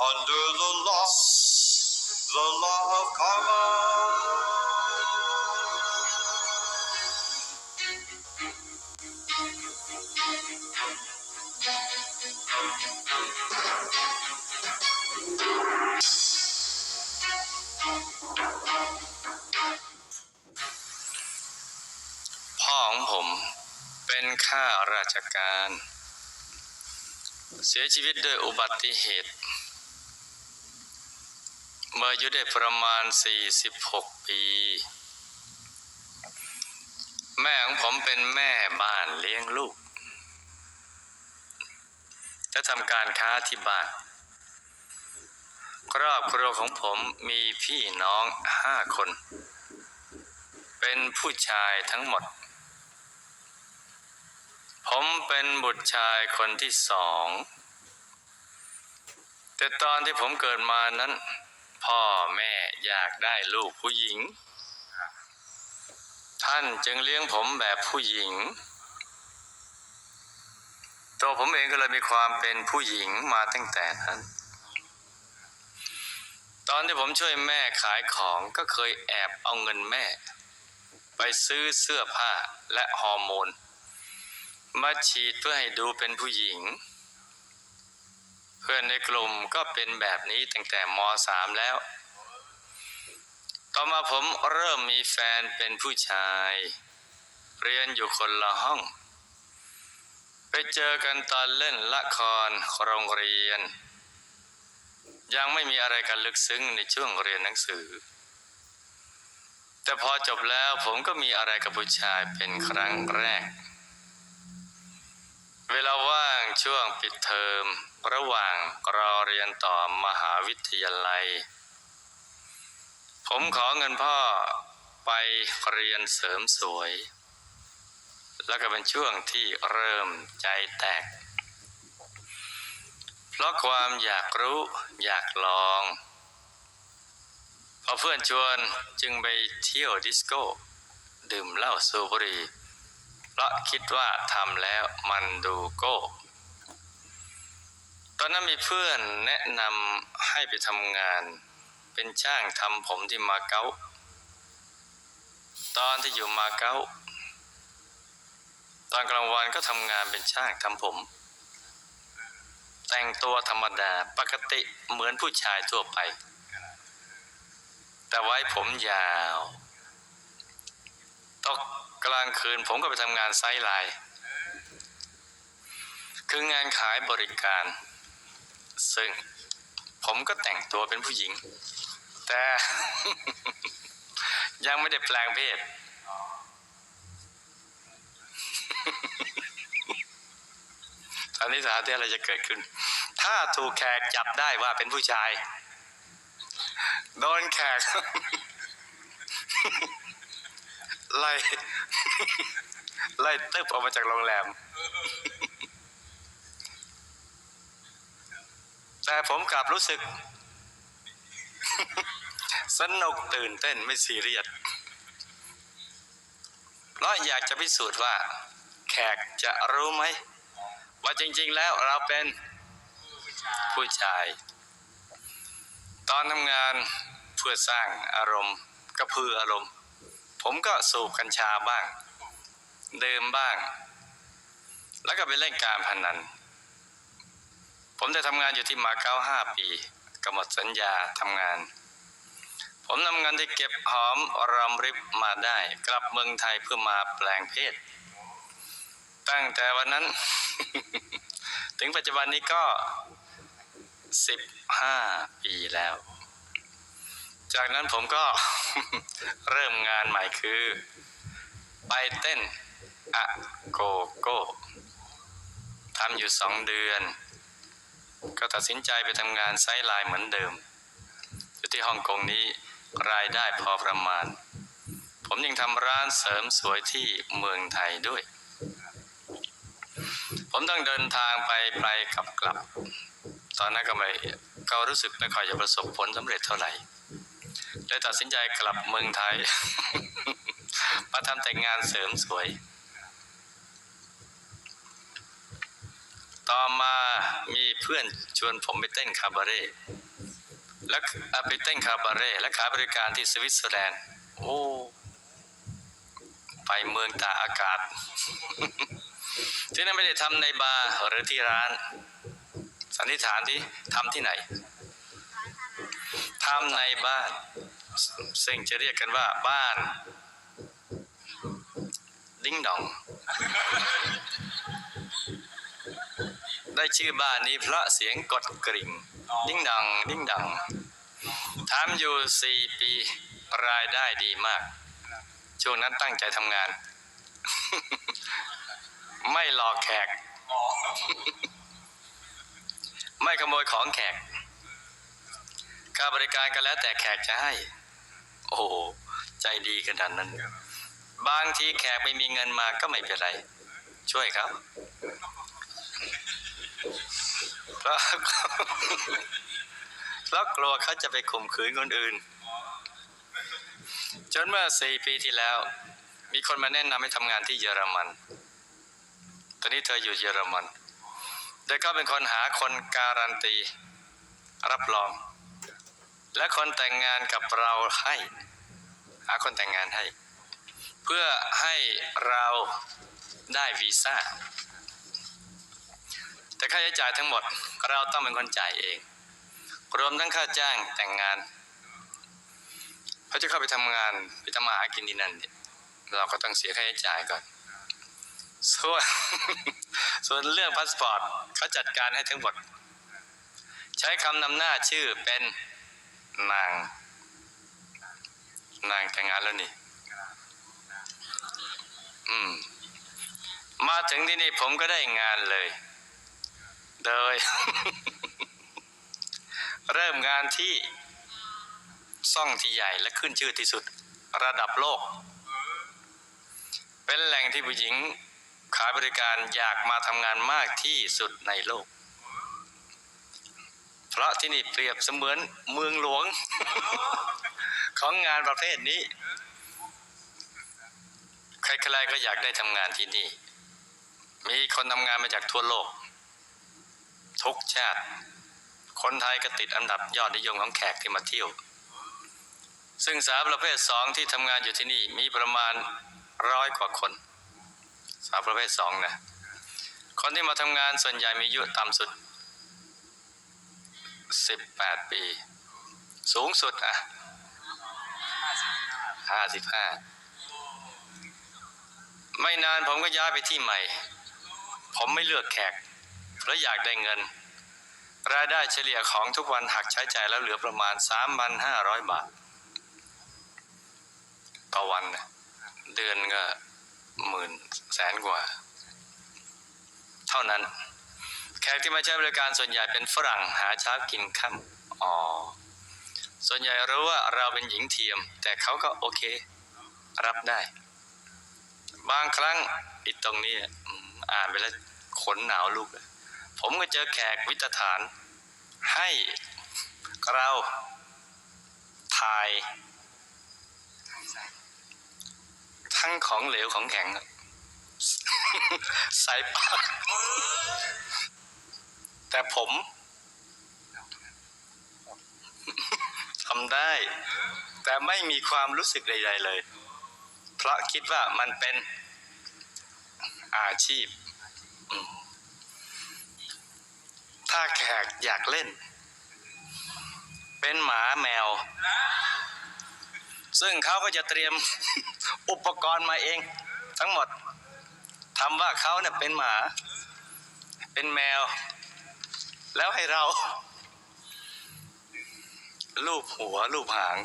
under the law, the law of karma. พ่อของผมเป็นข้าราชการ เสียชีวิตด้วยอุบัติเหตุ เมื่ออายุได้ประมาณ 46 ปี แม่ของผมเป็นแม่บ้านเลี้ยงลูกจะทำการค้าที่บ้าน ครอบครัวของผมมีพี่น้องห้าคน เป็นผู้ชายทั้งหมด ผมเป็นบุตรชายคนที่สอง แต่ตอนที่ผมเกิดมานั้น พ่อแม่อยากได้ลูกผู้หญิง ท่านจึงเลี้ยงผมแบบผู้หญิง ตัวผมเองก็เลยมีความเป็นผู้หญิงมาตั้งแต่นั้น ตอนที่ผมช่วยแม่ขายของก็เคยแอบเอาเงินแม่ ไปซื้อเสื้อผ้าและฮอร์โมน มาฉีดเพื่อให้ดูเป็นผู้หญิง เพื่อนในกลุ่มก็เป็นแบบนี้ตั้งแต่ม .3 แล้ว ต่อมาผมเริ่มมีแฟนเป็นผู้ชาย เรียนอยู่คนละห้อง ไปเจอกันตอนเล่นละครโรงเรียน ยังไม่มีอะไรกันลึกซึ้งในช่วงเรียนหนังสือ แต่พอจบแล้วผมก็มีอะไรกับผู้ชายเป็นครั้งแรก เวลาว ช่วงปิดเทอม ระหว่างรอเรียนต่อมหาวิทยาลัย ผมขอเงินพ่อไปเรียนเสริมสวย แล้วก็เป็นช่วงที่เริ่มใจแตก เพราะความอยากรู้อยากลอง พอเพื่อนชวนจึงไปเที่ยวดิสโก้ ดื่มเหล้าสูบบุหรี่เพราะคิดว่าทำแล้วมันดูโก้ ตอนนั้นมีเพื่อนแนะนำให้ไปทำงาน เป็นช่างทำผมที่มาเก๊าตอนที่อยู่มาเก๊าตอนกลางวันก็ทำงานเป็นช่างทำผม แต่งตัวธรรมดาปกติเหมือนผู้ชายทั่วไป แต่ไว้ผมยาวตกกลางคืนผมก็ไปทำงานไซด์ไลน์คืองานขายบริการ ซึ่งผมก็แต่งตัวเป็นผู้หญิง แต่ ยังไม่ได้แปลงเพศ ตอนนี้สถานที่อะไรจะเกิดขึ้น ถ้าถูกแขกจับได้ว่าเป็นผู้ชาย โดนแขกไล่ไล่ตึบออกมาจากโรงแรม แต่ผมกลับรู้สึก สนุกตื่นเต้นไม่ซีเรียสเพราะอยากจะพิสูจน์ว่า แขกจะรู้ไหม ว่าจริง ๆ แล้วเราเป็นผู้ชาย ตอนทำงานเพื่อสร้างอารมณ์กระพืออารมณ์ ผมก็สูบกัญชาบ้าง เดื่มบ้าง แล้วก็ไปเล่นการพนัน ผมได้ทำงานอยู่ที่มาเก๊าห้าปีก็หมดสัญญาทำงาน ผมนำเงินที่เก็บหอมรอมริบมาได้ กลับเมืองไทยเพื่อมาแปลงเพศ ตั้งแต่วันนั้น ถึงปัจจุบันนี้ก็15ปีแล้ว จากนั้นผมก็เริ่มงานใหม่คือ ไปเต้นอะโกโก้ทำอยู่สองเดือน ก็ตัดสินใจไปทำงานไซด์ไลน์เหมือนเดิม อยู่ที่ฮ่องกงนี้รายได้พอประมาณ ผมยังทำร้านเสริมสวยที่เมืองไทยด้วย ผมต้องเดินทางไปไปกลับกลับ ตอนนั้นก็ไม่ก็รู้สึกไม่ค่อยจะประสบผลสำเร็จเท่าไหร่เลยตัดสินใจกลับเมืองไทย มาทำแต่งงานเสริมสวย ต่อมามีเพื่อนชวนผมไปเต้นคาบาเร่แล้วไปเต้นคาบาเร่และขายบริการที่สวิตเซอร์แลนด์โอ้ไปเมืองตาอากาศ ที่นั่นไม่ได้ทำในบาร์หรือที่ร้าน สันนิษฐานที่ทำที่ไหนทำในบ้าน ซึ่งจะเรียกกันว่าบ้าน ดิ้งดอง ได้ชื่อบ้านนี้เพราะเสียงกดกริ่งดิ้งดองดิ้งดองทำอยู่สี่ปีรายได้ดีมาก ช่วงนั้นตั้งใจทำงาน ไม่หลอกแขก ไม่ขโมยของแขกค่าบริการก็แล้วแต่แขกจะให้ โอ้โห ใจดีขนาดนั้น บางทีแขกไม่มีเงินมาก็ไม่เป็นไร ช่วยครับ เพราะเพราะกลัวเขาจะไปข่มขืนคนอื่น จนเมื่อสี่ปีที่แล้ว มีคนมาแนะนำให้ทำงานที่เยอรมัน ตอนนี้เธออยู่เยอรมันโดยเขาเป็นคนหาคนการันตี รับรอง และคนแต่งงานกับเราให้ หาคนแต่งงานให้ เพื่อให้เราได้วีซ่า แต่ค่าใช้จ่ายทั้งหมดเราต้องเป็นคนจ่ายเอง รวมทั้งค่าจ้างแต่งงานเขาจะเข้าไปทำงานไปทำมาหากินที่นั่นเนี่ยเราก็ต้องเสียค่าใช้จ่ายก่อน ส่วนส่วนเรื่องพาสปอร์ตเขาจัดการให้ทั้งหมด ใช้คำนำหน้าชื่อเป็นนาง นางแต่งงานแล้วนี่ อืม มาถึงที่นี่ผมก็ได้งานเลย โดยเริ่มงานที่ซ่องที่ใหญ่และขึ้นชื่อที่สุดระดับโลก เป็นแหล่งที่ผู้หญิงขายบริการอยากมาทำงานมากที่สุดในโลก เพราะที่นี่เปรียบเสมือนเมืองหลวง ของงานประเภทนี้ ใครๆก็อยากได้ทำงานที่นี่ มีคนทำงานมาจากทั่วโลก ทุกชาติ คนไทยก็ติดอันดับยอดนิยมของแขกที่มาเที่ยว ซึ่งสาวประเภทสองที่ทำงานอยู่ที่นี่มีประมาณร้อยกว่าคน สาวประเภทสองนะคนที่มาทำงานส่วนใหญ่มีอายุต่ำสุด 18 ปี สูงสุดอะ 55 ไม่นานผมก็ย้ายไปที่ใหม่ ผมไม่เลือกแขก เพราะอยากได้เงิน รายได้เฉลี่ยของทุกวันหักใช้จ่ายแล้วเหลือประมาณ 3,500 บาท ต่อวัน เดือนก็หมื่นแสนกว่า เท่านั้น แขกที่มาใช้บริการส่วนใหญ่เป็นฝรั่งหาเช้ากินค่ำอ๋อส่วนใหญ่รู้ว่าเราเป็นหญิงเทียม แต่เขาก็โอเค รับได้ บางครั้งอิตรงนี้อ่านไปแล้วขนหนาวลุกเลย ผมก็เจอแขกวิตฐาน ให้เราถ่าย ทั้งของเหลวของแข็งใส่ปากแต่ผมทำได้ แต่ไม่มีความรู้สึกใด ๆ เลย เพราะคิดว่ามันเป็นอาชีพ อืม ถ้าแขกอยากเล่น เป็นหมาแมว ซึ่งเขาก็จะเตรียมอุปกรณ์มาเอง ทั้งหมดทำว่าเขาเนี่ยเป็นหมา เป็นแมว แล้วให้เรา ลูบหัวลูบหาง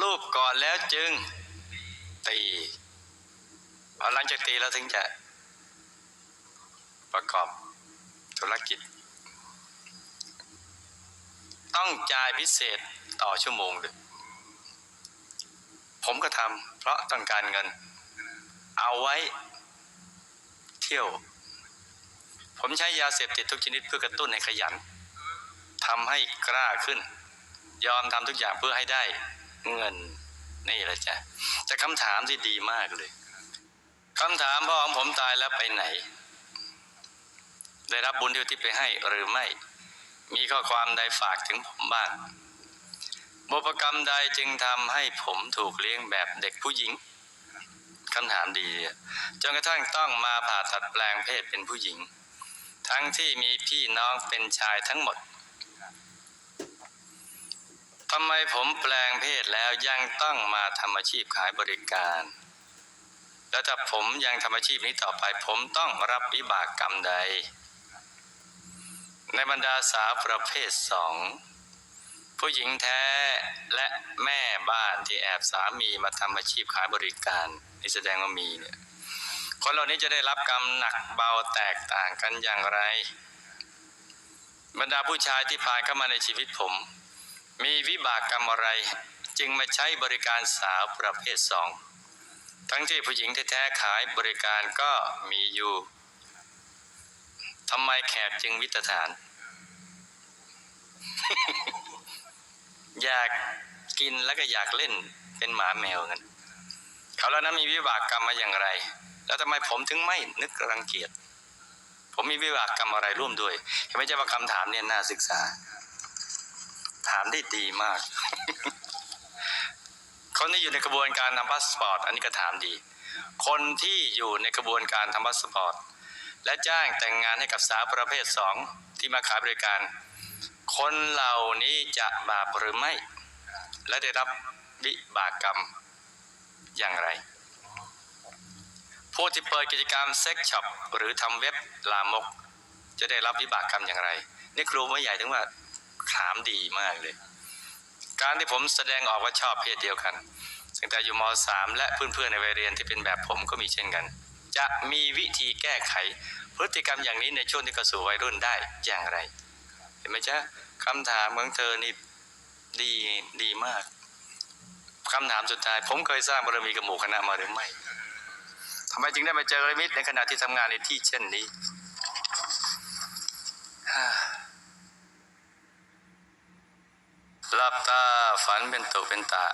ลูบก่อนแล้วจึงตีเอหลังจากตีแล้วถึงจะประกอบ ธุรกิจ ต้องจ่ายพิเศษต่อชั่วโมงเลยผมก็ทำเพราะต้องการเงิน เอาไว้ เที่ยว ผมใช้ยาเสพติดทุกชนิดเพื่อกระตุ้นให้ขยันทำให้กล้าขึ้น ยอมทำทุกอย่างเพื่อให้ได้เงินนี่แหละจ้ะแต่คำถามที่ดีมากเลยคำถามพ่อของผมตายแล้วไปไหน ได้รับบุญที่อุทิศไปให้หรือไม่ มีข้อความใดฝากถึงผมบ้างบุพกรรมใดจึงทำให้ผมถูกเลี้ยงแบบเด็กผู้หญิงคำถามดีจนกระทั่งต้องมาผ่าตัดแปลงเพศเป็นผู้หญิง ทั้งที่มีพี่น้องเป็นชายทั้งหมดทำไมผมแปลงเพศแล้วยังต้องมาทำอาชีพขายบริการ แล้วถ้าผมยังทำอาชีพนี้ต่อไป ผมต้องรับวิบากกรรมใด ในบรรดาสาวประเภทสองผู้หญิงแท้และแม่บ้านที่แอบสามีมาทำอาชีพขายบริการนี่แสดงว่ามีเนี่ยคนเหล่านี้จะได้รับกรรมหนักเบาแตกต่างกันอย่างไร บรรดาผู้ชายที่ผ่านเข้ามาในชีวิตผม มีวิบากกรรมอะไร จึงมาใช้บริการสาวประเภทสองทั้งที่ผู้หญิงแท้ๆขายบริการก็มีอยู่ ทำไมแขกจึงวิตฐาน อยากกินแล้วก็อยากเล่นเป็นหมาแมวกันเขาแล้วนั้นมีวิบากกรรมมาอย่างไร แล้วทำไมผมถึงไม่นึกรังเกียจ ผมมีวิบากกรรมอะไรร่วมด้วยเห็นไหมเจ้าว่าคำถามเนี่ยน่าศึกษา ถามได้ดีมากคนที่อยู่ในกระบวนการทำพาสปอร์ต อันนี้ก็ถามดี คนที่อยู่ในกระบวนการทำพาสปอร์ต และจ้างแต่งงานให้กับสาวประเภทสองที่มาขายบริการ คนเหล่านี้จะบาปหรือไม่ และได้รับวิบากกรรมอย่างไร ผู้ที่เปิดกิจกรรมเซ็กช็อปหรือทำเว็บลามก จะได้รับวิบากกรรมอย่างไร นี่ครูไม่ใหญ่ถึงว่าถามดีมากเลย การที่ผมแสดงออกว่าชอบเพศเดียวกันตั้งแต่อยู่ม .3 และเพื่อนๆในวัยเรียนที่เป็นแบบผมก็มีเช่นกัน จะมีวิธีแก้ไข พฤติกรรมอย่างนี้ในช่วงที่เข้าสู่วัยรุ่นได้อย่างไร เห็นไหมจ๊ะคำถามของเธอนี่ดีดีมากคำถามสุดท้าย ผมเคยสร้างบารมีกับหมู่คณะมาหรือไม่ทำไมจึงได้มาเจอระมิตในขณะที่ทำงานในที่เช่นนี้ฮ่าหลับตาฝันเป็นตุเป็นตะ